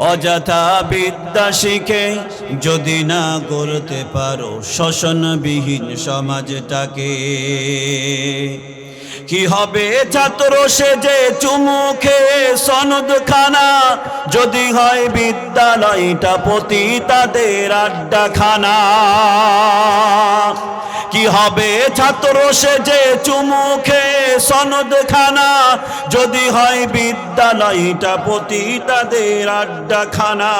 অযথা বিদ্যা শিখে যদি না করতে পারো শোষণবিহীন সমাজটাকে। কি হবে ছাত্র সেজে চুমু খেয়ে সনদ খানা যদি হয় বিদ্যালয়টা পতি তাদের আড্ডা খানা কি হবে? ছাত্র সেজে চুমু খেয়ে সনদ খানা। যদি হয় বিদ্যালয়টা পতি তাদের আড্ডা খানা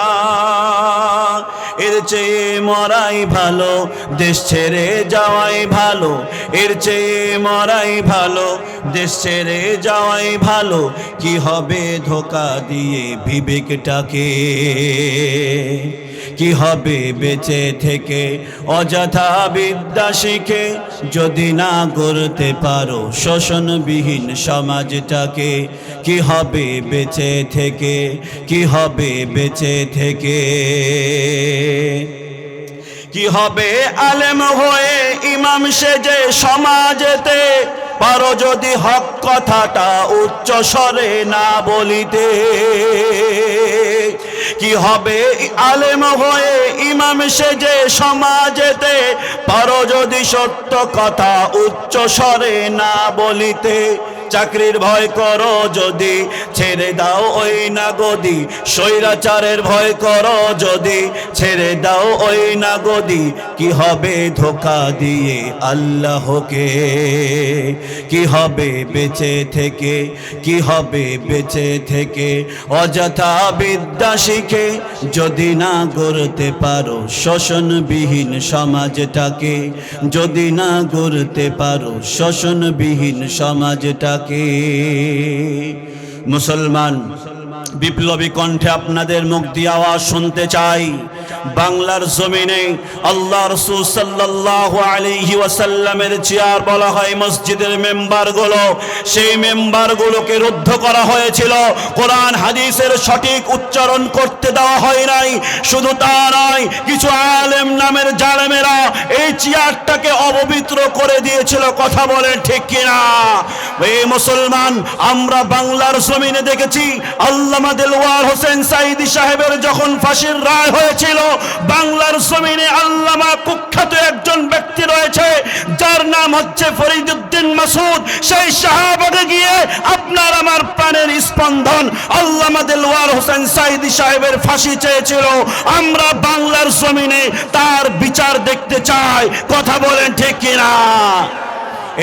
এর চেয়ে মরাই ভালো, দেশ ছেড়ে যাওয়াই ভালো। এর চেয়ে মরাই ভালো, দেশ ছেড়ে যাওয়াই ভালো। কি হবে ধোকা দিয়ে বিবেকটাকে? কি হবে বেঁচে থেকে? অযথা বিদ্যা শিখে যদি না করতে পারো শোষণবিহীন সমাজটাকে, কি হবে বেঁচে থেকে? কি হবে বেঁচে থেকে? কি হবে আলেম হয়ে ইমাম সেজে সমাজেতে পারো যদি হক কথাটা উচ্চ স্বরে না বলিতে। কি হবে আলেম হয়ে ইমাম সেজে সমাজেতে? পারো যদি সত্য কথা উচ্চ স্বরে না বলিতে। চাকরির ভয় করো যদি, ছেড়ে দাও ওই না গদি স্বৈরাচারের ভয় করো যদি, ছেড়ে দাও ওই না গদি কি হবে ধোকা দিয়ে আল্লাহকে? কি হবে বেঁচে থেকে? কি হবে বেঁচে থেকে? অযথা বিদ্যা শিখে যদি না গড়তে পারো শোষণবিহীন সমাজটাকে, যদি না গড়তে পারো শোষণবিহীন সমাজটাকে মুসলমান বিপ্লবী কণ্ঠে আপনাদের মুখ দিয়ে আওয়াজ শুনতে চাই। বাংলার জমিনে আল্লাহ রসুল সাল্লাহ আলাইহি ওয়াসাল্লামের চেয়ার বলা হয় মসজিদের মেম্বারগুলো। সেই মেম্বারগুলোকে রুদ্ধ করা হয়েছিল। কোরআন, হাদিসের সঠিক উচ্চারণ করতে দেওয়া হয় নাই। শুধু তা নয়, কিছু আলেম নামের জালেমেরা এই চেয়ারটাকে অপবিত্র করে দিয়েছিল। কথা বলেন ঠিক কিনা? এই মুসলমান, আমরা বাংলার জমিনে দেখেছি আল্লামা দেলওয়ার হোসেন সাইদি সাহেবের যখন ফাঁসির রায় হয়েছিল, বাংলার জমিনে আল্লামা কুখ্যাত একজন ব্যক্তি রয়েছে, যার নাম হচ্ছে ফরিদুদ্দিন মাসুদ। সেই শাহবাগে গিয়ে আপনার আমার প্রাণের স্পন্দন আল্লামা দেলওয়ার হোসেন সাইদি সাহেবের ফাঁসি চেয়েছিল। আমরা বাংলার জমিনে তার বিচার দেখতে চাই। কথা বলেন ঠিক কিনা?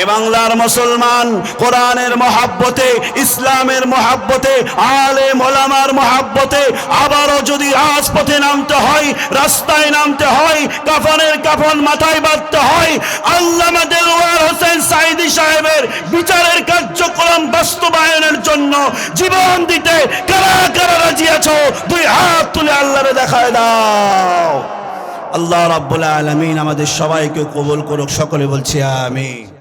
এ বাংলার মুসলমান, কোরআনের মহাব্বতে, ইসলামের মহাব্বতে, আলে মোলামার মহাব্বতে আবারও যদি রাজপথে নামতে হয়, রাস্তায় নামতে হয়, কাফনের কাফন মাথায় বাঁধতে হয়, আল্লামা দেলওয়ার হোসেন সাইদি সাহেবের বিচারের কার্যক্রম বাস্তবায়নের জন্য জীবন দিতে কারা কারা রাজি আছো? দুই হাত তুলে আল্লাহরে দেখায় দাও। আল্লাহ রাব্বুল আলামিন আমাদের সবাইকে কবুল করুক, সকলে বলছি আমিন।